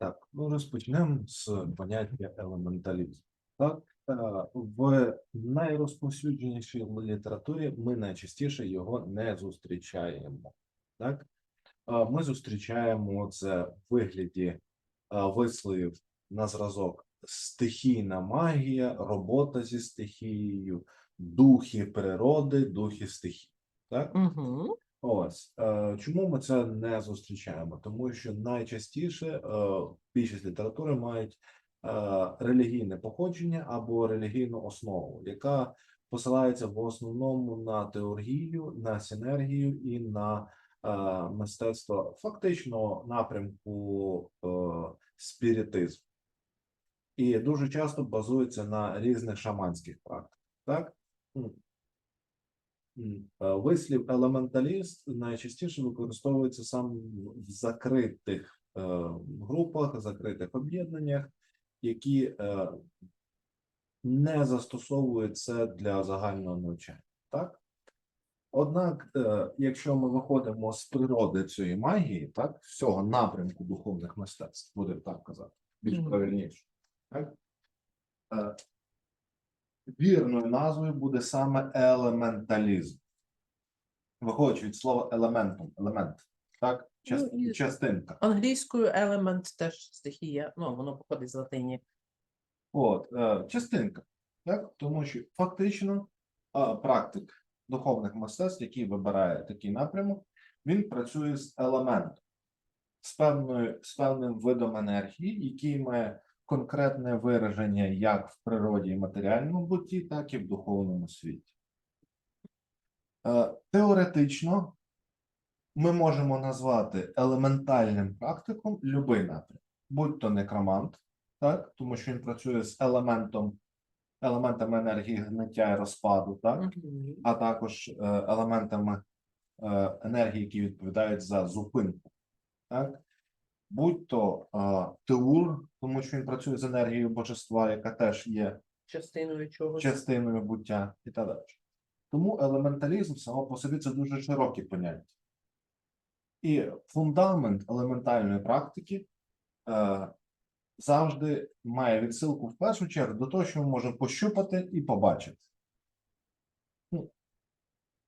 Так, ну розпочнемо з поняття елементалізм. Так, е, в найрозповсюдженішій літературі ми найчастіше його не зустрічаємо. Так, Е, ми зустрічаємо це в вигляді е, висловів на зразок стихійна магія, робота зі стихією, духи природи, духи стихій. Так? Угу. Ось е, чому ми це не зустрічаємо? Тому що найчастіше е, більшість літератури мають е, релігійне походження або релігійну основу, яка посилається в основному на теоргію, на синергію і на мистецтво фактично напрямку спіритизму. І дуже часто базується на різних шаманських практиках. Так? Е, Вислів елементаліст найчастіше використовується саме в закритих е, групах, закритих об'єднаннях, які е, не застосовують це для загального навчання. Так? Однак, якщо ми виходимо з природи цієї магії, так, всього напрямку духовних мистецтв, будемо так казати, більш правильніше, так? Вірною назвою буде саме елементалізм. Виходячи від слова елементум, елемент, так? Част, Ну, і- частинка. Англійською елемент теж стихія, ну воно походить з латині. От, е, частинка, так? Тому що фактично е, практик духовних мистецтв, який вибирає такий напрямок, він працює з елементом, з певною, з певним видом енергії, який має конкретне вираження як в природі і матеріальному бутті, так і в духовному світі. Е, Теоретично ми можемо назвати елементальним практиком будь-який напрям, будь-то некромант, так, тому що він працює з елементом, елементами енергії гниття і розпаду, так, а також е, елементами е, енергії, які відповідають за зупинку, так, будь-то теур, тому що він працює з енергією божества, яка теж є Частиною чогось. частиною буття і так далі. Тому елементалізм само по собі це дуже широке поняття. І фундамент елементальної практики е, завжди має відсилку в першу чергу до того, що ми можемо пощупати і побачити. Ну,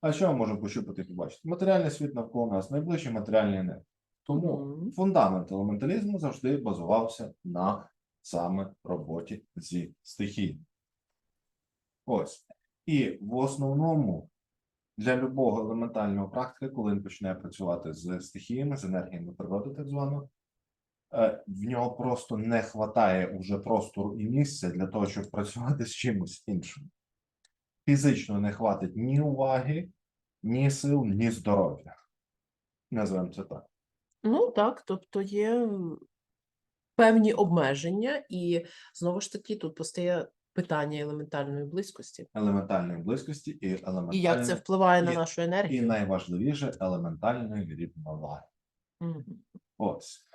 а що ми можемо пощупати і побачити? Матеріальний світ навколо нас, найближчі матеріальні енергії. Тому фундамент елементалізму завжди базувався на саме роботі зі стихією. Ось. І в основному для любого елементального практика, коли він починає працювати з стихіями, з енергіями природи, так звано, е, в нього просто не вистачає уже простору і місця для того, щоб працювати з чимось іншим. Фізично не хватить ні уваги, ні сил, ні здоров'я. Називаємо це так. Ну так, тобто є певні обмеження, і знову ж таки тут постає питання елементарної близькості. Елементальної близькості і І як це елементальної, впливає на і- нашу і найважливіше елементальної рівноваги. Мгм. Ось.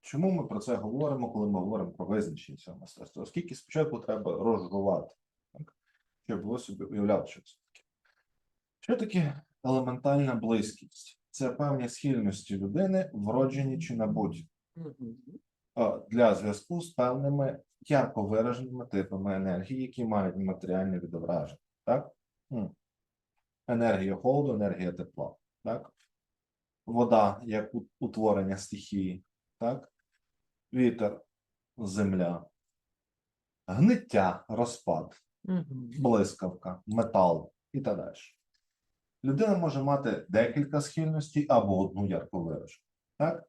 Чому ми про це говоримо, коли ми говоримо про визначення цього мистецтва? Оскільки спочатку треба розжувати, так? щоб ви собі уявляли, що це таке. Що таке елементальна близькість? Це певні схильності людини, вроджені чи набуті, для зв'язку з певними ярко вираженими типами енергії, які мають матеріальне відображення. Так? Енергія холоду, енергія тепла. Так? Вода як утворення стихії, так? Вітер, земля, гниття, розпад, блискавка, метал і так далі. Людина може мати декілька схильностей або одну ярко виражену. Так?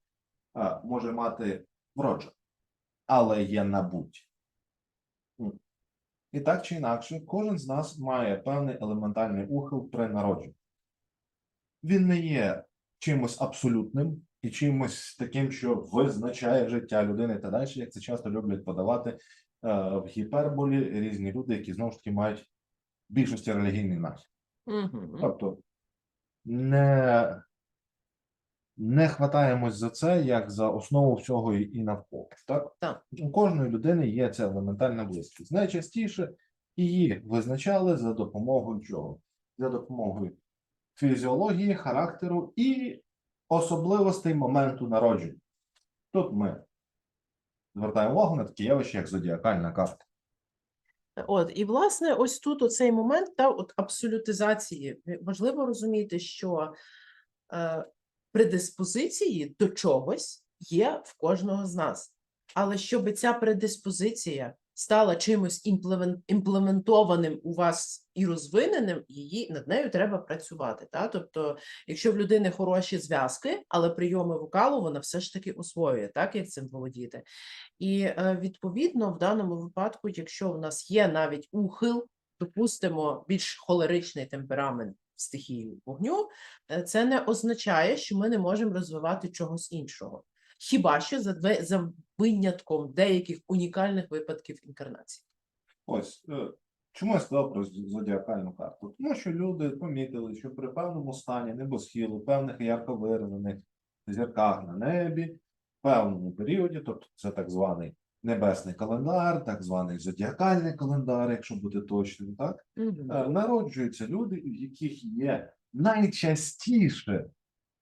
А, може мати вроджену, але є набуті. І так чи інакше, кожен з нас має певний елементальний ухил при народженні. Він не є чимось абсолютним і чимось таким, що визначає життя людини та далі, як це часто люблять подавати е, в гіперболі різні люди, які знову ж таки мають в більшості релігійний нахід. Мгм. Тобто не, не хватаємось за це як за основу всього і, і навколо. Так? Так. У кожної людини є ця елементальна близькість. Найчастіше її визначали за допомогою чого? За допомогою фізіології, характеру і особливостей моменту народження. Тут ми звертаємо увагу на такі явища, як зодіакальна карта. От, і власне, ось тут оцей момент та от абсолютизації. Е, Важливо розуміти, що е, предиспозиції до чогось є в кожного з нас. Але щоб ця предиспозиція стала чимось імплемен- імплементованим у вас і розвиненим, її над нею треба працювати. Та? Тобто, якщо в людини хороші зв'язки, але прийоми вокалу вона все ж таки освоює, так як цим володіти. І е, відповідно, в даному випадку, якщо в нас є навіть ухил, допустимо, більш холеричний темперамент стихії вогню, е, це не означає, що ми не можемо розвивати чогось іншого. Хіба що за, за винятком деяких унікальних випадків інкарнації. Ось е, чому я сказав про зодіакальну карту? Тому що люди помітили, що при певному стані небосхилу, певних ярко виражених зірках на небі, в певному періоді, тобто це так званий небесний календар, так званий зодіакальний календар, якщо бути точним, так е, народжуються люди, в яких є найчастіше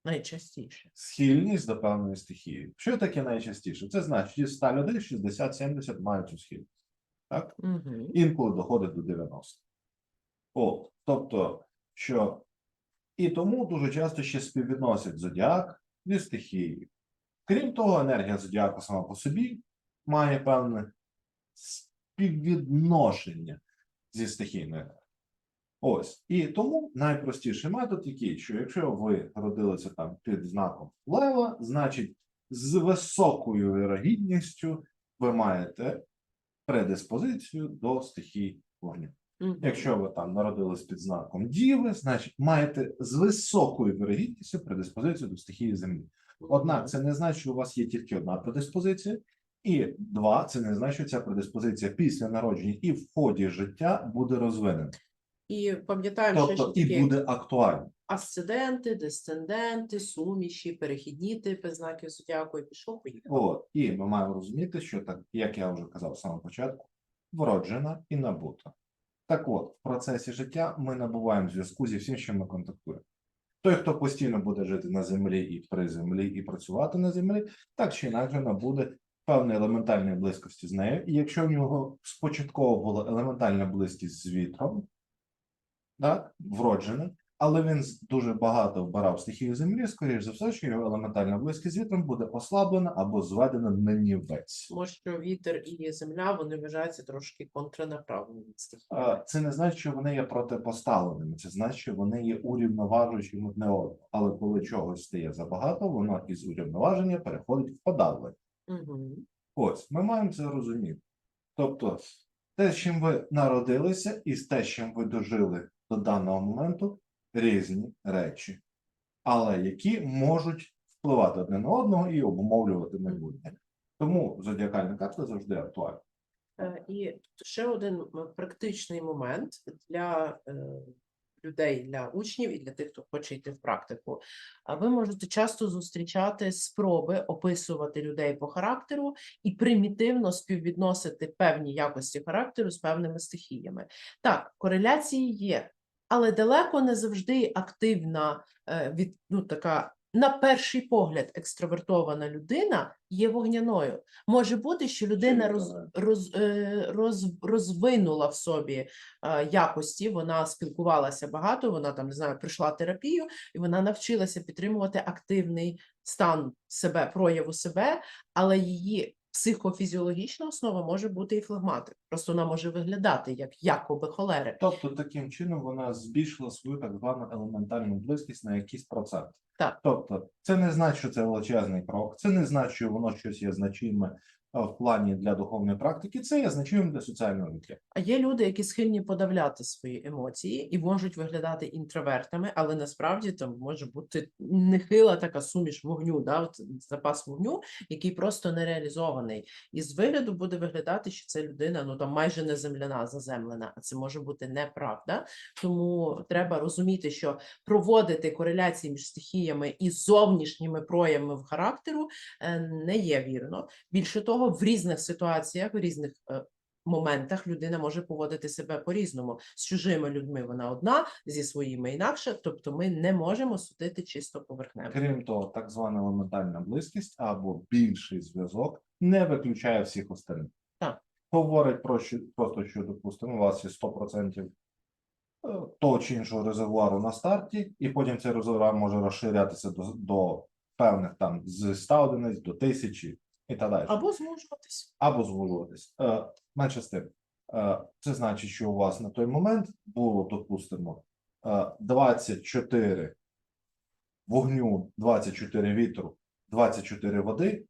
Найчастіше. схильність до певної стихії. Що таке найчастіше? Це значить, із 100 людей 60-70 мають цю схильність. Так? Угу. інколи доходить до 90. От, тобто, що і тому дуже часто ще співвідносять зодіак зі стихією. Крім того, енергія зодіаку сама по собі має певне співвідношення зі стихійною енергією. Ось. І тому найпростіший метод який, що якщо ви родилися там під знаком лева, значить з високою вірогідністю ви маєте предиспозицію до стихії вогню. Якщо ви там народились під знаком Діви, значить маєте з високою вірогідністю предиспозицію до стихії землі. Однак це не значить, що у вас є тільки одна предиспозиція, і два, це не значить, що ця предиспозиція після народження і в ході життя буде розвинена, І пам'ятаємо, тобто що і таке буде актуальна. асценденти, десценденти, суміші, перехідні типи знаків зодіаку і пішов поїхав. От і ми маємо розуміти, що так, як я вже казав з самого початку, вроджена і набута. Так от, в процесі життя ми набуваємо зв'язку зі всім, що ми контактуємо. Той, хто постійно буде жити на землі і при землі, і працювати на землі, так чи інакше набуде певної елементальної близькості з нею. І якщо в нього спочатково була елементальна близькість з вітром, так, вроджена, але він дуже багато вбирав стихію землі, скоріш за все, що його елементальна близькість вітром буде ослаблена або зведена на нівець. Тому що вітер і земля вони вважаються трошки контрнаправлені. А, Це не значить, що вони є протипоставленими, це значить, що вони є урівноважуючими одне одного. Але коли чогось стає забагато, воно із урівноваження переходить в подавлення. Угу. Ось ми маємо це розуміти. Тобто, те, з чим ви народилися, і з те, з чим ви дожили до даного моменту, різні речі, але які можуть впливати одне на одного і обумовлювати майбутнє. Тому зодіакальна карта завжди актуальна. Е, І ще один практичний момент для е, людей, для учнів і для тих, хто хоче йти в практику. Ви можете часто зустрічати спроби описувати людей по характеру і примітивно співвідносити певні якості характеру з певними стихіями. Так, кореляції є, але далеко не завжди активна е, від ну така. На перший погляд, екстравертована людина є вогняною. Може бути, що людина роз, роз, е, роз, розвинула в собі е, якості, вона спілкувалася багато, вона там не знаю, пройшла терапію, і вона навчилася підтримувати активний стан себе, прояву себе, але її психофізіологічна основа може бути і флегматик. Просто вона може виглядати як якоби холерик. Тобто, таким чином вона збільшила свою так звану елементальну близькість на якийсь процент. Так. Тобто, це не значить, що це величезний крок, це не значить, що воно щось є значиме в плані для духовної практики, це є значимим для соціального життя. А є люди, які схильні подавляти свої емоції і можуть виглядати інтровертами, але насправді там може бути нехила така суміш вогню, да, от запас вогню, який просто не реалізований. І з вигляду буде виглядати, що це людина ну там майже не земляна, заземлена, а це може бути неправда. Тому треба розуміти, що проводити кореляції між стихіями і зовнішніми проявами в характеру е, не є вірно. Більше того, в різних ситуаціях, в різних е, моментах людина може поводити себе по-різному. З чужими людьми вона одна, зі своїми інакше. Тобто ми не можемо судити чисто поверхнево. Крім того, так звана елементальна близькість або більший зв'язок не виключає всіх остальних. Так. Говорить про що, просто, що, допустимо, у вас є 100% е, того чи іншого резервуару на старті, і потім цей резервуар може розширятися до, до певних там з 100 одиниць до 1000 і так далі Або змушуватись. або звужуватись. Е, менше з тим. Е, це значить, що у вас на той момент було, допустимо, е, 24 вогню, 24 вітру, 24 води,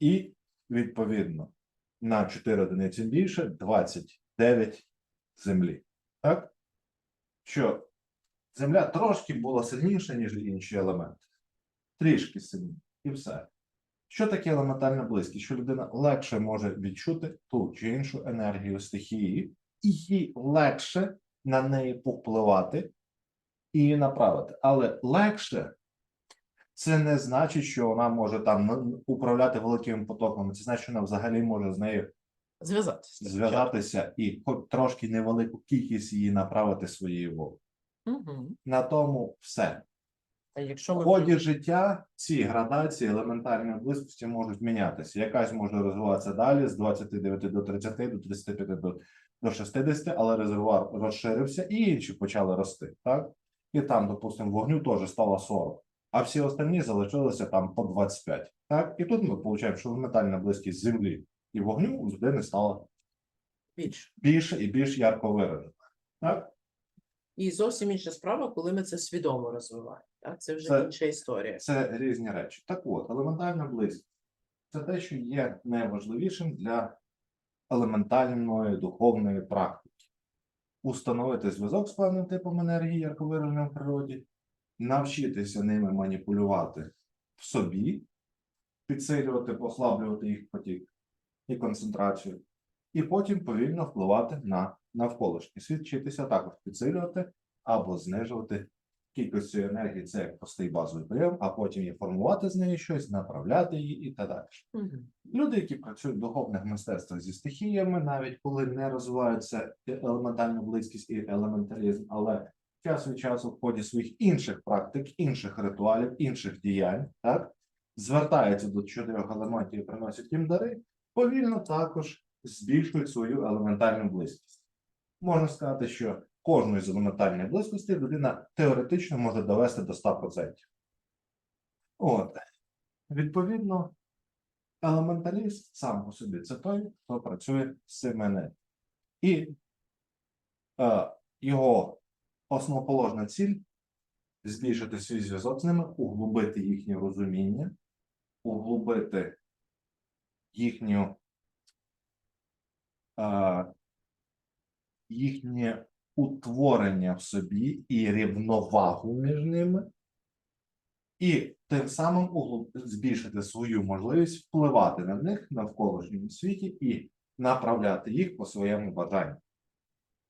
і відповідно на 4 одиниці більше 29 землі. Так? Що земля трошки була сильніша, ніж інші елементи. Трішки сильніше. І все. Що таке елементарна близькість? Що людина легше може відчути ту чи іншу енергію стихії, і їй легше на неї повпливати і її направити. Але легше це не значить, що вона може там управляти великими потоками. Це значить, що вона взагалі може з нею Зв'язатися. зв'язатися і хоч трошки невелику кількість її направити своєю волею. Угу. На тому все. А якщо В ході життя ці градації елементарної близькості можуть мінятися. Якась може розвиватися далі з 29 до 30, до 35 до, до 60, але резервуар розширився, і інші почали рости. Так? І там, допустимо, вогню теж стало 40, а всі останні залишилися там по 25. Так? І тут ми виходимо, що елементарна близькість землі і вогню у людини стала більше. більше і більш ярко виражена. Так? І зовсім інша справа, коли ми це свідомо розвиваємо. Так? Це вже Це- інша історія. Це різні речі. Так от, елементарна близькість це те, що є найважливішим для елементарної духовної практики. Установити зв'язок з певним типом енергії, ярко вираженим в природі, навчитися ними маніпулювати в собі, підсилювати, послаблювати їх потік і концентрацію, і потім повільно впливати на навколишній світ, вчитися також підсилювати або знижувати кількість цієї енергії це як простий базовий прийом, а потім і формувати з неї щось, направляти її і так далі. Мгм. Люди, які працюють в духовних мистецтвах зі стихіями, навіть коли не розвиваються елементальна близькість і елементалізм, але час від часу в ході своїх інших практик, інших ритуалів, інших діянь, так звертаються до чотирьох елементів і приносять їм дари, повільно також збільшують свою елементальну близькість. Можна сказати, що кожної з елементальної близькості людина теоретично може довести до 100%. От. Відповідно, елементаліст сам по собі це той, хто працює з енергіями. І е, його основоположна ціль збільшити свій зв'язок з ними, углубити їхнє розуміння, углубити їхню е, їхнє утворення в собі і рівновагу між ними, і тим самим збільшити свою можливість впливати на них навколишньому світі і направляти їх по своєму бажанню.